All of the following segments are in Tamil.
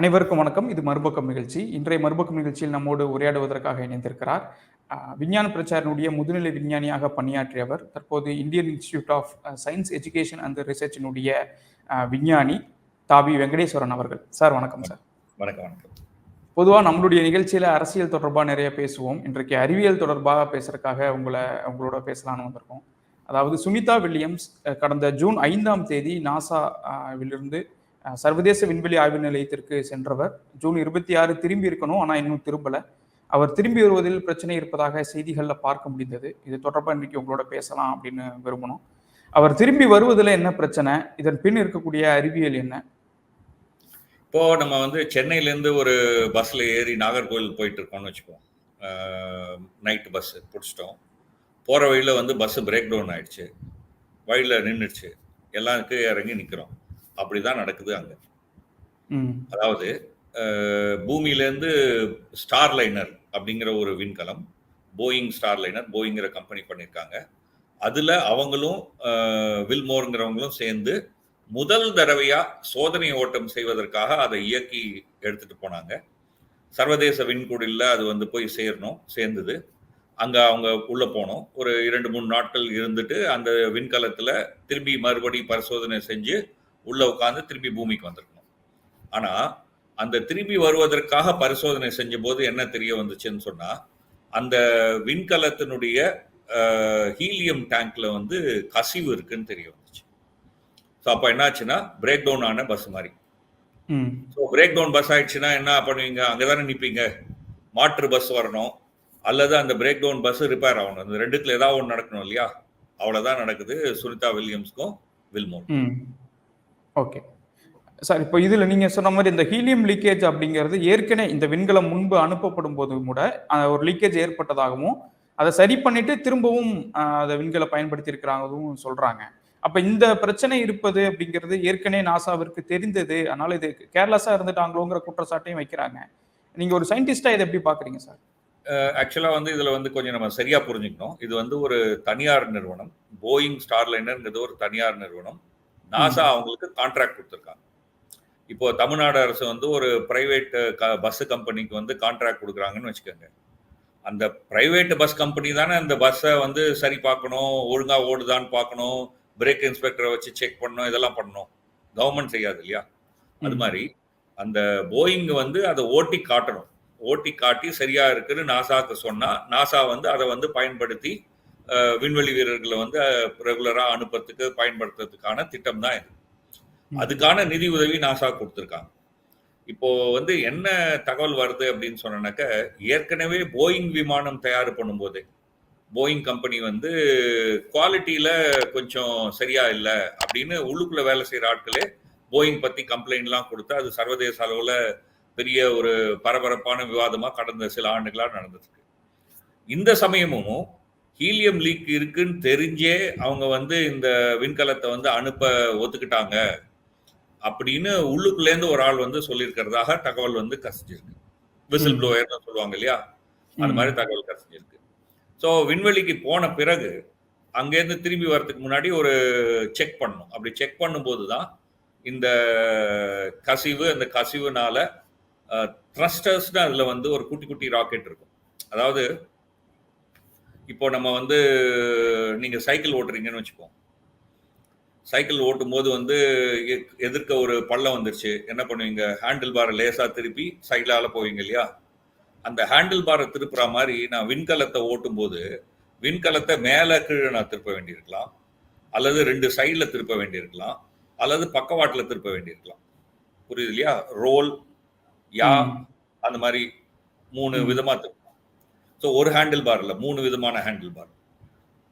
அனைவருக்கும் வணக்கம். இது மறுபக்கம் நிகழ்ச்சி. இன்றைய மறுபக்கம் நிகழ்ச்சியில் நம்மோடு உரையாடுவதற்காக இணைந்திருக்கிறார். விஞ்ஞான பிரச்சாரனுடைய முதுநிலை விஞ்ஞானியாக பணியாற்றியவர் தற்போது Indian Institute of Science Education and ரிசர்ச்சினுடைய விஞ்ஞானி தாபி வெங்கடேஸ்வரன் அவர்கள். சார் வணக்கம் சார். வணக்கம் வணக்கம். பொதுவாக நம்மளுடைய நிகழ்ச்சியில் அரசியல் தொடர்பாக நிறைய பேசுவோம். இன்றைக்கு அறிவியல் தொடர்பாக பேசுறதுக்காக உங்களை உங்களோட பேசலாம்னு வந்திருக்கோம். அதாவது சுனிதா வில்லியம்ஸ் கடந்த ஜூன் ஐந்தாம் தேதி நாசா விலிருந்து சர்வதேச விண்வெளி ஆய்வு நிலையத்திற்கு சென்றவர். ஜூன் இருபத்தி ஆறு திரும்பி இருக்கணும் ஆனால் இன்னும் திரும்பல. அவர் திரும்பி வருவதில் பிரச்சனை இருப்பதாக செய்திகளில் பார்க்க முடிந்தது. இது தொடர்பாக இன்றைக்கி உங்களோட பேசலாம் அப்படின்னு விரும்பணும். அவர் திரும்பி வருவதில் என்ன பிரச்சனை? இதன் பின் இருக்கக்கூடிய அறிவியல் என்ன? இப்போ நம்ம வந்து சென்னையிலேருந்து ஒரு பஸ்ஸில் ஏறி நாகர்கோவில் போயிட்டு இருக்கோம்னு வச்சுக்கோம் நைட்டு பஸ்ஸு பிடிச்சிட்டோம். போகிற வழியில் வந்து பஸ்ஸு பிரேக் டவுன் ஆயிடுச்சு. வழியில் நின்றுடுச்சு எல்லாருக்கும் இறங்கி நிற்கிறோம் அப்படி தான் நடக்குது அங்கே. அதாவது பூமியிலேருந்து ஸ்டார் லைனர் அப்படிங்கிற ஒரு விண்கலம் போயிங் ஸ்டார் லைனர் போயிங்கிற கம்பெனி பண்ணியிருக்காங்க அதில் அவங்களும் வில்மோருங்கிறவங்களும் சேர்ந்து முதல் தடவையா சோதனை ஓட்டம் செய்வதற்காக அதை இயக்கி எடுத்துட்டு போனாங்க. சர்வதேச விண்கூடில் அது வந்து போய் சேரணும் சேர்ந்தது. அங்க அவங்க உள்ள போனோம். ஒரு இரண்டு மூணு நாட்கள் இருந்துட்டு அந்த விண்கலத்துல திரும்பி மறுபடி பரிசோதனை செஞ்சு உள்ள உட்காந்து திரும்பி பூமிக்கு வந்திருக்கணும். ஆனா அந்த திரும்பி வருவதற்காக பரிசோதனை செஞ்ச போது என்ன தெரிய வந்துச்சுன்னு சொன்னா அந்த விண்கலத்தினுடைய ஹீலியம் டேங்க்ல வந்து கசிவு இருக்குன்னு தெரிய வந்துச்சு. ஸோ அப்போ என்னாச்சுன்னா பிரேக் டவுன் ஆன பஸ் மாதிரி. ஸோ பிரேக் டவுன் பஸ் ஆயிடுச்சுன்னா என்ன பண்ணுவீங்க? அங்கே தானே நிற்பீங்க மாற்று பஸ் வரணும். அல்லது அந்த பிரேக் டவுன் பஸ் ரிப்பேர் ஆகணும். இந்த ரெண்டுத்துல ஏதாவது ஒன்று நடக்கணும் இல்லையா? அவ்வளோதான் நடக்குது. சுனிதா வில்லியம்ஸ்க்கும் வில்மோர் ம். ஓகே சார் இப்போ இதில் நீங்கள் சொன்ன மாதிரி இந்த ஹீலியம் லீக்கேஜ் அப்படிங்கிறது ஏற்கனவே இந்த விண்கலம் முன்பு அனுப்பப்படும் போது கூட ஒரு லீக்கேஜ் ஏற்பட்டதாகவும் அதை சரி பண்ணிட்டு திரும்பவும் அதை விண்கலை பயன்படுத்தி இருக்கிறாங்கவும் அப்போ இந்த பிரச்சனை இருப்பது அப்படிங்கிறது ஏற்கனவே நாசாவிற்கு தெரிந்தது. அதனால இது கேர்லெஸ்ஸாக இருந்துட்டாங்களோங்கிற குற்றச்சாட்டையும் வைக்கிறாங்க. நீங்கள் ஒரு சயின்டிஸ்டாக இதை எப்படி பார்க்குறீங்க சார் ஆக்சுவலாக வந்து இதில் வந்து கொஞ்சம் நம்ம சரியாக புரிஞ்சுக்கணும் இது வந்து ஒரு தனியார் நிறுவனம். போயிங் ஸ்டார்லைனர்ங்கிறது ஒரு தனியார் நிறுவனம். நாசா அவங்களுக்கு கான்ட்ராக்ட் கொடுத்துருக்காங்க. இப்போ தமிழ்நாடு அரசு வந்து ஒரு பிரைவேட் பஸ் கம்பெனிக்கு வந்து கான்ட்ராக்ட் கொடுக்குறாங்கன்னு வச்சுக்கோங்க. அந்த பிரைவேட் பஸ் கம்பெனி தானே அந்த பஸ்ஸை வந்து சரி பார்க்கணும் ஒழுங்கா ஓடுதான்னு பார்க்கணும் பிரேக் இன்ஸ்பெக்டரை வச்சு செக் பண்ணணும் இதெல்லாம் பண்ணணும். கவர்மெண்ட் செய்யாது இல்லையா? அது மாதிரி அந்த போயிங் வந்து அதை ஓட்டி காட்டணும். ஓட்டி காட்டி சரியா இருக்குன்னு நாசாக்கு சொன்னா நாசா வந்து அதை வந்து பயன்படுத்தி விண்வெளி வீரர்களை வந்து ரெகுலரா அனுப்புறதுக்கு பயன்படுத்துறதுக்கான திட்டம் தான் இது. அதுக்கான நிதி உதவி நாசா கொடுத்துருக்காங்க. இப்போ வந்து என்ன தகவல் வருது அப்படின்னு சொன்னாக்க ஏற்கனவே போயிங் விமானம் தயார் பண்ணும்போது போயிங் கம்பெனி வந்து குவாலிட்டியில கொஞ்சம் சரியா இல்லை அப்படின்னு உள்ளுக்குள்ள வேலை செய்யற ஆட்களே போயிங் பத்தி கம்ப்ளைண்ட்லாம் கொடுத்து அது சர்வதேச அளவுல பெரிய ஒரு பரபரப்பான விவாதமா கடந்த சில ஆண்டுகளா நடந்திருக்கு இந்த சமயமும் ஹீலியம் லீக் இருக்குன்னு தெரிஞ்சே அவங்க வந்து இந்த விண்கலத்தை வந்து அனுப்ப ஒத்துக்கிட்டாங்க. அப்படின்னு உள்ளுக்குள்ளேருந்து ஒரு ஆள் வந்து சொல்லியிருக்கிறதாக தகவல் வந்து கசிஞ்சிருக்கு. விசில் ப்ளோயர்னு சொல்லுவாங்க இல்லையா? அந்த மாதிரி தகவல் கசிஞ்சிருக்கு. ஸோ விண்வெளிக்கு போன பிறகு அங்கேருந்து திரும்பி வரதுக்கு முன்னாடி ஒரு செக் பண்ணணும். அப்படி செக் பண்ணும்போது தான் இந்த கசிவு அந்த கசிவுனால த்ரஸ்டர்ஸ்னு அதில் வந்து ஒரு குட்டி குட்டி ராக்கெட் இருக்கும். அதாவது இப்போ நம்ம வந்து நீங்கள் சைக்கிள் ஓட்டுறீங்கன்னு வச்சுப்போம் சைக்கிள் ஓட்டும் போது வந்து எதிர்க்க ஒரு பள்ளம் வந்துருச்சு. என்ன பண்ணுவீங்க? ஹேண்டில் பாரை லேசா திருப்பி சைக்கிளால போவீங்க இல்லையா? அந்த ஹேண்டில் பாரை திருப்புற மாதிரி நான் விண்கலத்தை ஓட்டும் போது விண்கலத்தை மேலே கீழே நான் திருப்ப வேண்டியிருக்கலாம். அல்லது ரெண்டு சைடில் திருப்ப வேண்டியிருக்கலாம். அல்லது பக்கவாட்டில் திருப்ப வேண்டியிருக்கலாம். புரியுது இல்லையா? ரோல் யா. அந்த மாதிரி மூணு ம். விதமா திருப்பலாம் ஸோ ஒரு ஹேண்டில் பார் இல்லை மூணு விதமான ஹேண்டில் பார்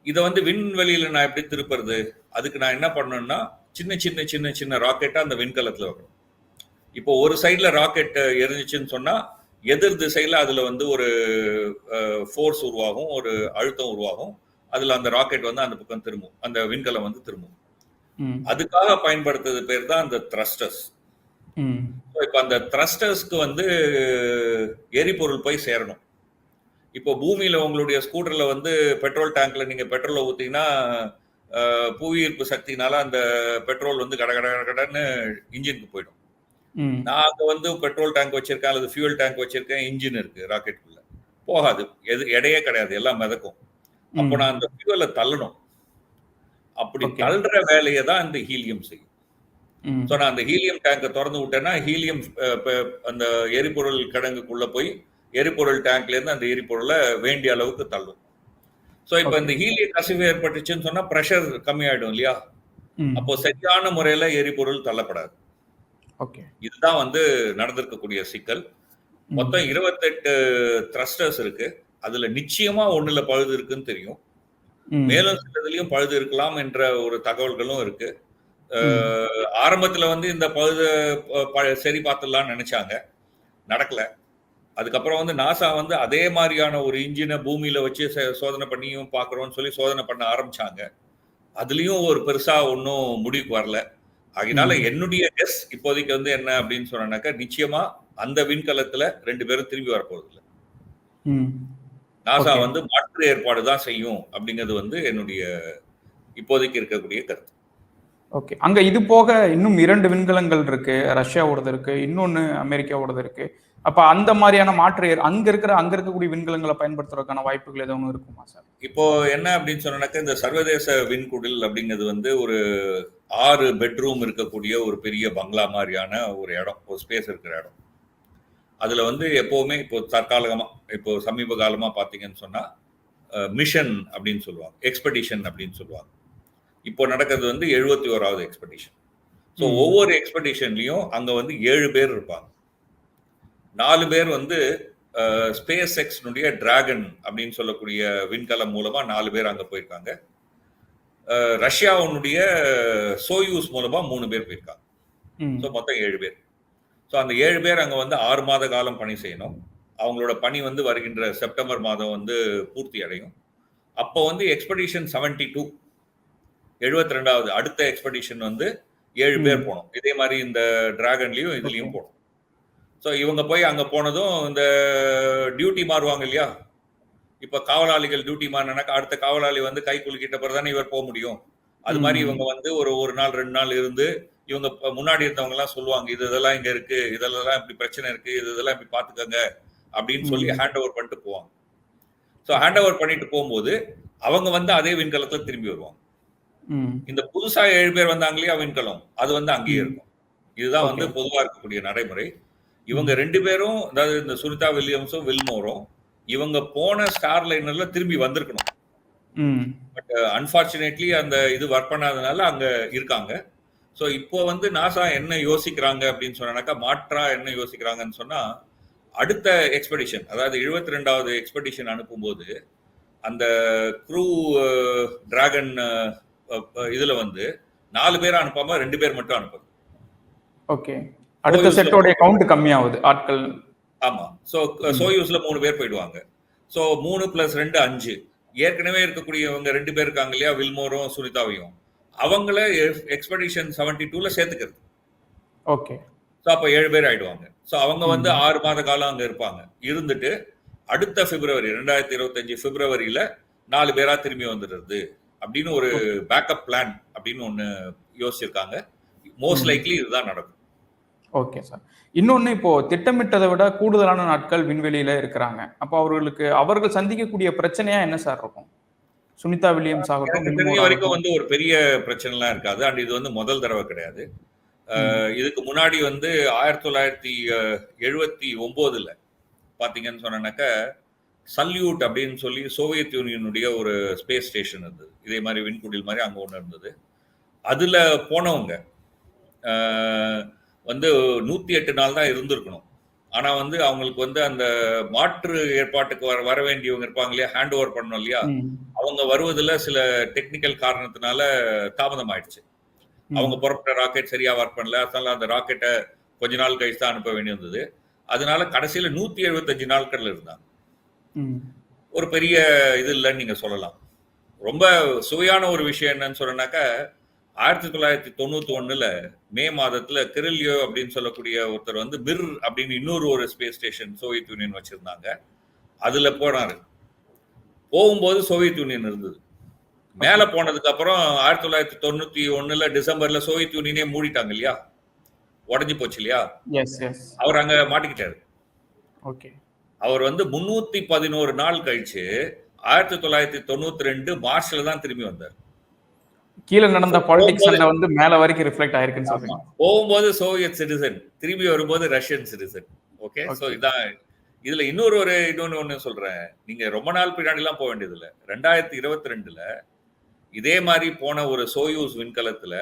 இதை வந்து விண்வெளியில நான் எப்படி திருப்புறது? அதுக்கு நான் என்ன பண்ணணும்னா சின்ன சின்ன சின்ன சின்ன ராக்கெட்டா அந்த விண்கலத்துல வைக்கணும். இப்போ ஒரு சைடுல ராக்கெட் எரிஞ்சிச்சுன்னு சொன்னா எதிர் திசையில அதுல வந்து ஒரு ஃபோர்ஸ் உருவாகும் ஒரு அழுத்தம் உருவாகும். அதுல அந்த ராக்கெட் வந்து அந்த பக்கம் திரும்பும் அந்த விண்கலம் வந்து திரும்பும். அதுக்காக பயன்படுத்துறது பேர் தான் அந்த த்ரஸ்டர்ஸ் இப்போ அந்த த்ரஸ்டர்ஸ்க்கு வந்து எரிபொருள் போய் சேரணும். இப்போ பூமியில உங்களுடைய ஸ்கூட்டர்ல வந்து பெட்ரோல் டேங்க்ல நீங்க பெட்ரோலை ஊத்தீங்கன்னா புவியீர்ப்பு சக்தினால அந்த பெட்ரோல் வந்து கட கட கட கடன்னு இன்ஜினுக்கு போயிடும். நான் அங்க வந்து பெட்ரோல் டேங்க் வச்சிருக்கேன் அல்லது ஃபியூல் டேங்க் வச்சிருக்கேன் இன்ஜின் இருக்கு ராக்கெட்டுக்குள்ள. போகாது. எது எடையே கிடையாது. எல்லாம் மிதக்கும். அப்போ நான் அந்த ஃபியூலை தள்ளணும். அப்படி தள்ளுற வேலையை தான் இந்த ஹீலியம் செய்யும். ஸோ நான் அந்த ஹீலியம் டேங்கை திறந்து விட்டேன்னா ஹீலியம் அந்த எரிபொருள் கிடங்குக்குள்ள போய் எரிபொருள் டேங்க்ல இருந்து அந்த எரிபொருளை வேண்டிய அளவுக்கு தள்ளும். ஸோ இப்போ இந்த ஹீலிய கசிவு ஏற்பட்டுச்சுன்னு சொன்னா ப்ரெஷர் கம்மியாயிடும் இல்லையா? அப்போ சரியான முறையில எரிபொருள் தள்ளப்படாது. ஓகே இதுதான் வந்து நடந்திருக்கக்கூடிய சிக்கல். மொத்தம் இருபத்தெட்டு த்ரஸ்டர்ஸ் இருக்கு. அதுல நிச்சயமா ஒண்ணுல பழுது இருக்குன்னு தெரியும். மேலும் சிலதுலயும் பழுது இருக்கலாம் என்ற ஒரு தகவல்களும் இருக்கு. ஆரம்பத்துல வந்து இந்த பழுது சரி பார்த்துடலாம்னு நினைச்சாங்க. நடக்கல. அதுக்கப்புறம் வந்து நாசா வந்து அதே மாதிரியான ஒரு இன்ஜினை பூமியில வச்சு சோதனை பண்ணியும் பார்க்குறோம்னு சொல்லி சோதனை பண்ண ஆரம்பிச்சாங்க. அதுலயும் ஒரு பெருசா ஒன்றும் முடிவுக்கு வரல. அதனால என்னுடைய கெஸ் இப்போதைக்கு வந்து என்ன அப்படின்னு சொன்னாக்கா நிச்சயமா அந்த விண்கலத்துல ரெண்டு பேரும் திரும்பி வரப்போறது இல்லை நாசா வந்து மாற்று ஏற்பாடு தான் செய்யும் அப்படிங்கிறது வந்து என்னுடைய இப்போதைக்கு இருக்கக்கூடிய கருத்து. ஓகே. அங்க இது போக இன்னும் இரண்டு விண்கலங்கள் இருக்கு. ரஷ்யாவோடது இருக்கு. இன்னொன்னு அமெரிக்காவோடது இருக்கு. அப்ப அந்த மாதிரியான மாற்று அங்க இருக்கிற அங்க இருக்கக்கூடிய விண்கலங்களை பயன்படுத்துறதுக்கான வாய்ப்புகள் எதுவும் இருக்குமா சார்? இப்போ என்ன அப்படின்னு சொன்னாக்கா இந்த சர்வதேச விண்குடில் அப்படிங்கிறது வந்து ஒரு ஆறு பெட்ரூம் இருக்கக்கூடிய ஒரு பெரிய பங்களா மாதிரியான ஒரு இடம் ஒரு ஸ்பேஸ் இருக்கிற இடம். அதுல வந்து எப்பவுமே இப்போ தற்காலிகமா இப்போ சமீப காலமா பாத்தீங்கன்னு சொன்னா மிஷன் அப்படின்னு சொல்லுவாங்க எக்ஸ்பெடிஷன் அப்படின்னு சொல்லுவாங்க. இப்போ நடக்கிறது வந்து எழுபத்தி ஓராவது எக்ஸ்பெடிஷன் ஸோ ஒவ்வொரு எக்ஸ்பெடிஷன்லயும் அங்க வந்து ஏழு பேர் இருப்பாங்க. நாலு பேர் வந்து ஸ்பேஸ் எக்ஸ்னுடைய டிராகன் அப்படின்னு சொல்லக்கூடிய விண்கலம் மூலமா நாலு பேர் அங்க போயிருக்காங்க. ரஷ்யாவுடைய சோயூஸ் மூலமா மூணு பேர் போயிருக்காங்க. ஸோ மொத்தம் ஏழு பேர். ஸோ அந்த ஏழு பேர் அங்க வந்து ஆறு மாத காலம் பணி செய்யணும். அவங்களோட பணி வந்து வருகின்ற செப்டம்பர் மாதம் வந்து பூர்த்தி அடையும். அப்போ வந்து எக்ஸ்பெடிஷன் செவன்டி டூ எழுபத்தி ரெண்டாவது அடுத்த எக்ஸ்பெடிஷன் வந்து ஏழு பேர் போனோம் இதே மாதிரி இந்த டிராகன்லயும் இதுலயும் போனோம் ஸோ இவங்க போய் அங்க போனதும் இந்த டியூட்டி மாறுவாங்க இல்லையா? இப்ப காவலாளிகள் டியூட்டி மாறினாக்கா அடுத்த காவலாளி வந்து கை குலுக்கிட்ட பிறகு தானே இவர் போக முடியும். அது மாதிரி இவங்க வந்து ஒரு ஒரு நாள் ரெண்டு நாள் இருந்து இவங்க முன்னாடி இருந்தவங்க எல்லாம் சொல்லுவாங்க இது இதெல்லாம் இங்க இருக்கு இதெல்லாம் இப்படி பிரச்சனை இருக்கு இது இதெல்லாம் இப்படி பாத்துக்கோங்க அப்படின்னு சொல்லி ஹேண்ட் ஓவர் பண்ணிட்டு போவாங்க. ஸோ ஹேண்ட் ஓவர் பண்ணிட்டு போகும்போது அவங்க வந்து அதே விண்கலத்துல திரும்பி வருவாங்க. இந்த புதுசா ஏழு பேர் வந்தாங்க இல்லையா விண்கலம்? அது வந்து அங்கேயே இருக்கும். இதுதான் வந்து பொதுவா இருக்கக்கூடிய நடைமுறை. இவங்க ரெண்டு பேரும் அதாவது இந்த சுனிதா வில்லியம்ஸும் வில்மோரும் இவங்க போன ஸ்டார் லைனர்ல திரும்பி வந்திருக்கணும். பட் அன்பார்ச்சுனேட்லி அந்த இது ஒர்க் பண்ணாதனால அங்க இருக்காங்க. ஸோ இப்போ வந்து நாசா என்ன யோசிக்கிறாங்க அப்படின்னு சொன்னாக்கா மாற்றா என்ன யோசிக்கிறாங்கன்னு சொன்னா அடுத்த எக்ஸ்பெடிஷன் அதாவது எழுபத்தி ரெண்டாவது எக்ஸ்பெடிஷன் அனுப்பும்போது அந்த க்ரூ டிராகன் இதுல வந்து நாலு பேர் அனுப்பாம ரெண்டு பேர் மட்டும் அனுப்புது ஓகே. அடுத்த செட்டோடைய கவுண்ட் கம்மியாகுது ஆட்கள். ஆமா. ஸோ ம். சோயூஸ்ல மூணு பேர் போயிடுவாங்க. ஸோ மூணு பிளஸ் ரெண்டு அஞ்சு. ஏற்கனவே இருக்கக்கூடியவங்க ரெண்டு பேர் இருக்காங்க இல்லையா? வில்மோரும் சுனிதாவையும். அவங்கள எக்ஸ்பெடிஷன் செவன்டி டூல சேர்த்துக்கிறது. ஓகே. ஸோ அப்போ ஏழு பேர் ஆயிடுவாங்க. ஸோ அவங்க வந்து ஆறு மாத காலம் அங்க இருப்பாங்க. இருந்துட்டு அடுத்த பிப்ரவரி ரெண்டாயிரத்தி இருபத்தஞ்சு பிப்ரவரியில நாலு பேரா திரும்பி வந்துடுறது அப்படின்னு ஒரு பேக்கப் பிளான் அப்படின்னு ஒன்று யோசிச்சிருக்காங்க. மோஸ்ட் லைக்லி இதுதான் நடக்கும். ஓகே சார் இன்னொன்னு இப்போ திட்டமிட்டதை விட கூடுதலான நாட்கள் விண்வெளியில இருக்கிறாங்க. அப்போ அவர்களுக்கு அவர்கள் சந்திக்கக்கூடிய பிரச்சனையா என்ன சார் இருக்கும்? சுனிதா வில்லியம்ஸ் ஆகட்டும் வரைக்கும் வந்து ஒரு பெரிய பிரச்சனைலாம் இருக்காது. அண்ட் இது வந்து முதல் தடவை கிடையாது. இதுக்கு முன்னாடி வந்து ஆயிரத்தி தொள்ளாயிரத்தி எழுபத்தி ஒம்போதுல பாத்தீங்கன்னு சொன்னாக்க சல்யூட் அப்படின்னு சொல்லி சோவியத் யூனியனுடைய ஒரு ஸ்பேஸ் ஸ்டேஷன் இருந்தது. இதே மாதிரி விண்குடில் மாதிரி அங்கே ஒன்று இருந்தது. அதுல போனவங்க வந்து நூத்தி எட்டு நாள் தான் இருந்திருக்கணும். ஆனா வந்து அவங்களுக்கு வந்து அந்த மாற்று ஏற்பாட்டுக்கு வர வர வேண்டியவங்க இருப்பாங்க இல்லையா? ஹேண்ட் ஓவர் பண்ணணும் இல்லையா? அவங்க வருவதில் சில டெக்னிக்கல் காரணத்தினால தாமதம் ஆயிடுச்சு அவங்க புறப்பட்ட ராக்கெட் சரியா ஒர்க் பண்ணல. அதனால அந்த ராக்கெட்டை கொஞ்ச நாள் கழிச்சு தான் அனுப்ப வேண்டியிருந்தது அதனால கடைசியில நூத்தி எழுபத்தஞ்சு நாட்கள் இருந்தாங்க. ஒரு பெரிய இது இல்லைன்னு நீங்க சொல்லலாம். ரொம்ப சுவையான ஒரு விஷயம் என்னன்னு சொன்னாக்கா ஆயிரத்தி தொள்ளாயிரத்தி தொண்ணூத்தி ஒண்ணுல மே மாதத்துல கிரில்யோ அப்படின்னு சொல்லக்கூடிய ஒருத்தர் வந்து மிர் அப்படின்னு இன்னொரு ஒரு ஸ்பேஸ் ஸ்டேஷன் சோவியத் யூனியன் வச்சிருந்தாங்க. அதுல போனாரு. போகும்போது சோவியத் யூனியன் இருந்தது. மேல போனதுக்கு அப்புறம் ஆயிரத்தி தொள்ளாயிரத்தி தொண்ணூத்தி ஒண்ணுல டிசம்பர்ல சோவியத் யூனியனே மூடிட்டாங்க இல்லையா? உடஞ்சி போச்சு இல்லையா? அவர் அங்க மாட்டிக்கிட்டாரு. ஓகே அவர் வந்து முன்னூத்தி பதினோரு நாள் கழிச்சு ஆயிரத்தி தொள்ளாயிரத்தி தொண்ணூத்தி ரெண்டு மார்ச்ல தான் திரும்பி வந்தார். கீழே நடந்த பாலிடிக்ஸ் வந்து மேல வரைக்கும் ரிஃப்ளெக்ட் ஆயிருக்குன்னு சொல்றீங்க. போகும்போது சோவியத் சிட்டிசன் திரும்பி வரும்போது ரஷ்யன் சிட்டிசன் ஓகே சோ. இதான். இதுல இன்னொரு ஒரு இன்னொன்னு ஒண்ணு சொல்றேன். நீங்க ரொம்ப நாள் பின்னாடி எல்லாம் போக வேண்டியது இல்ல ரெண்டாயிரத்தி இருபத்தி ரெண்டுல இதே மாதிரி போன ஒரு சோயூஸ் விண்கலத்துல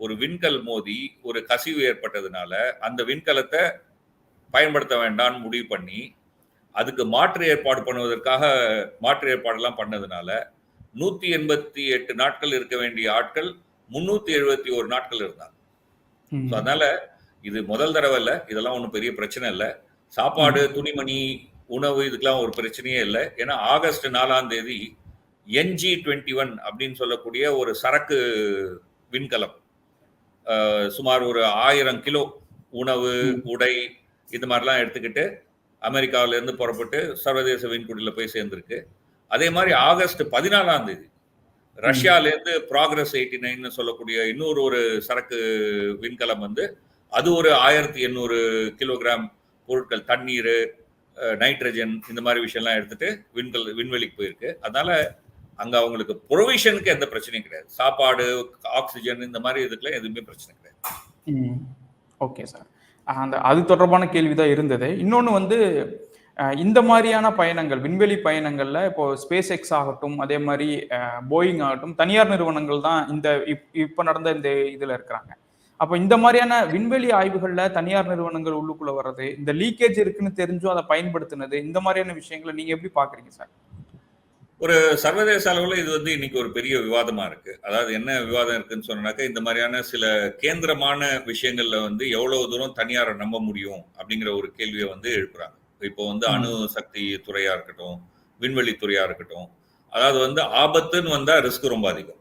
ஒரு விண்கல் மோதி ஒரு கசிவு ஏற்பட்டதுனால அந்த விண்கலத்தை பயன்படுத்த வேண்டாம்னு முடிவு பண்ணி அதுக்கு மாற்று ஏற்பாடு பண்ணுவதற்காக மாற்று ஏற்பாடெல்லாம் பண்ணதுனால நூத்தி எண்பத்தி எட்டு நாட்கள் இருக்க வேண்டிய ஆட்கள் முன்னூத்தி எழுபத்தி ஒரு நாட்கள் இருந்தாங்க. அதனால இது முதல் தடவை இல்ல இதெல்லாம் ஒன்றும் பெரிய பிரச்சனை இல்லை. சாப்பாடு துணிமணி உணவு இதுக்கெல்லாம் ஒரு பிரச்சனையே இல்லை. ஏன்னா ஆகஸ்ட் நாலாம் தேதி என்ஜி டுவெண்ட்டி ஒன் அப்படின்னு சொல்லக்கூடிய ஒரு சரக்கு விண்கலம். சுமார் ஒரு ஆயிரம் கிலோ உணவு. உடை இது மாதிரிலாம் எடுத்துக்கிட்டு அமெரிக்காவில இருந்து புறப்பட்டு சர்வதேச விண்குடியில போய் சேர்ந்திருக்கு. அதே மாதிரி ஆகஸ்ட் பதினாலாம் தேதி. ரஷ்யாலேருந்து ப்ராக்ரஸ் எயிட்டி நைன் சொல்லக்கூடிய இன்னொரு ஒரு சரக்கு விண்கலம் வந்து அது ஒரு ஆயிரத்தி எண்ணூறு கிலோகிராம் பொருட்கள் தண்ணீர் நைட்ரஜன் இந்த மாதிரி விஷயம்லாம் எடுத்துட்டு விண்கல் விண்வெளிக்கு போயிருக்கு. அதனால அங்கே அவங்களுக்கு ப்ரொவிஷனுக்கு எந்த பிரச்சனையும் கிடையாது. சாப்பாடு ஆக்சிஜன் இந்த மாதிரி இதுக்கெல்லாம் எதுவுமே பிரச்சனை கிடையாது. Okay sir. அந்த அது தொடர்பான கேள்வி தான் இருந்தது. இன்னொன்று வந்து இந்த மாதிரியான பயணங்கள் விண்வெளி பயணங்களில் இப்போ ஸ்பேஸ் எக்ஸ் ஆகட்டும் அதே மாதிரி போயிங் ஆகட்டும் தனியார் நிறுவனங்கள் தான் இந்த இப்- நடந்த இந்த இதில் இருக்கிறாங்க. அப்போ இந்த மாதிரியான விண்வெளி ஆய்வுகளில் தனியார் நிறுவனங்கள் உள்ளுக்குள்ள வர்றது இந்த லீக்கேஜ் இருக்குன்னு தெரிஞ்சும் அதை பயன்படுத்தினது இந்த மாதிரியான விஷயங்களை நீங்கள் எப்படி பார்க்குறீங்க சார்? ஒரு சர்வதேச அளவில் இது வந்து இன்னைக்கு ஒரு பெரிய விவாதமாக இருக்கு. அதாவது என்ன விவாதம் இருக்குன்னு சொன்னாக்கா இந்த மாதிரியான சில கேந்திரமான விஷயங்களில் வந்து எவ்வளவு தூரம் தனியாரை நம்ப முடியும் அப்படிங்கிற ஒரு கேள்வியை வந்து எழுப்புறாங்க. இப்போ வந்து அணு சக்தி துறையா இருக்கட்டும் விண்வெளி துறையா இருக்கட்டும் அதாவது வந்து ஆபத்துன்னு வந்தா ரிஸ்க் ரொம்ப அதிகம்.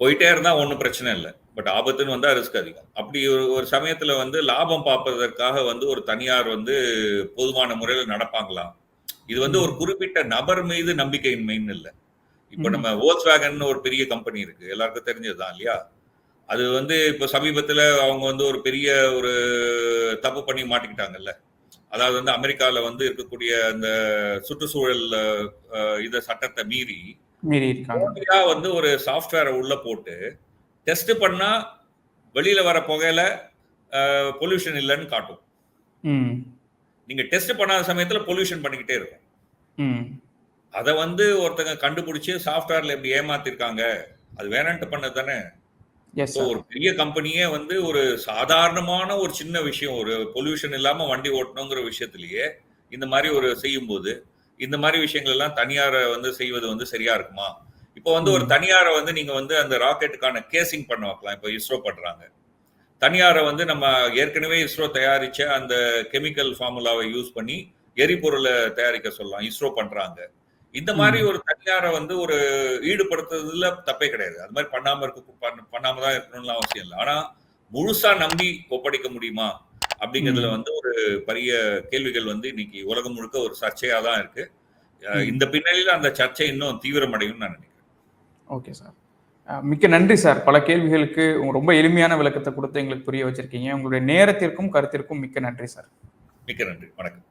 போயிட்டே இருந்தா ஒன்றும் பிரச்சனை இல்லை. பட் ஆபத்துன்னு வந்தா ரிஸ்க் அதிகம். அப்படி ஒரு ஒரு சமயத்துல வந்து லாபம் பார்ப்பதற்காக வந்து ஒரு தனியார் வந்து பொதுவான முறையில் நடப்பாங்களாம் இது வந்து ஒரு குறிப்பிட்ட நபர் மீது நம்பிக்கையின்மைன்னு இல்லை. இப்போ. நம்ம வேகன் ஒரு பெரிய கம்பெனி இருக்கு. எல்லாருக்கும் தெரிஞ்சதுதான் இல்லையா? அது வந்து இப்போ சமீபத்துல அவங்க வந்து ஒரு பெரிய ஒரு தப்பு பண்ணி மாட்டிக்கிட்டாங்கல்ல. அதாவது வந்து அமெரிக்கால வந்து இருக்கக்கூடிய அந்த சுற்றுச்சூழல் இத சட்டத்தை மீறி மீறி இருக்காங்க. போலியா வந்து ஒரு சாஃப்ட்வேரை உள்ள போட்டு டெஸ்ட் பண்ணா வெளியில வர புகையில பொல்யூஷன் இல்லைன்னு காட்டும். நீங்க டெஸ்ட் பண்ணாத சமயத்துல பொல்யூஷன் பண்ணிக்கிட்டே இருக்கும். அதை வந்து ஒருத்தங்க கண்டுபிடிச்சு சாஃப்ட்வேர்ல எப்படி ஏமாத்திருக்காங்க. அது வேணான்ட்டு பண்ணது தானே? ஒரு பெரிய கம்பெனியே வந்து ஒரு சாதாரணமான ஒரு சின்ன விஷயம் ஒரு பொல்யூஷன் இல்லாம வண்டி ஓட்டணுங்கிற விஷயத்திலேயே இந்த மாதிரி ஒரு செய்யும்போது இந்த மாதிரி விஷயங்கள் எல்லாம் தனியாரை வந்து செய்வது வந்து சரியா இருக்குமா? இப்போ வந்து ஒரு. தனியாரை வந்து நீங்க வந்து அந்த ராக்கெட்டுக்கான கேசிங் பண்ண வைக்கலாம். இப்போ இஸ்ரோ பண்றாங்க. தனியாரை வந்து நம்ம ஏற்கனவே இஸ்ரோ தயாரிச்ச அந்த கெமிக்கல் ஃபார்முலாவை யூஸ் பண்ணி எரிபொருளை தயாரிக்க சொல்லலாம். இஸ்ரோ பண்றாங்க. இந்த மாதிரி ஒரு தனியாரை வந்து ஒரு ஈடுபடுத்துறதுல தப்பே கிடையாது. அது மாதிரி பண்ணாம இருக்க பண்ண- பண்ணாம தான் இருக்கணும்னு அவசியம் இல்லை. ஆனா முழுசா நம்பி ஒப்படைக்க முடியுமா? அப்படிங்கிறதுல. வந்து ஒரு பெரிய கேள்விகள் வந்து இன்னைக்கு உலகம் முழுக்க ஒரு சர்ச்சையா தான் இருக்கு. இந்த பின்னணியில அந்த சர்ச்சை இன்னும் தீவிரமடையும் நான் நினைக்கிறேன். Okay sir. மிக்க நன்றி சார். பல கேள்விகளுக்கு உங்க ரொம்ப எளிமையான விளக்கத்தை கொடுத்து எங்களுக்கு புரிய வச்சிருக்கீங்க. உங்களுடைய நேரத்திற்கும் கருத்திற்கும் மிக்க நன்றி சார். மிக்க நன்றி. வணக்கம்.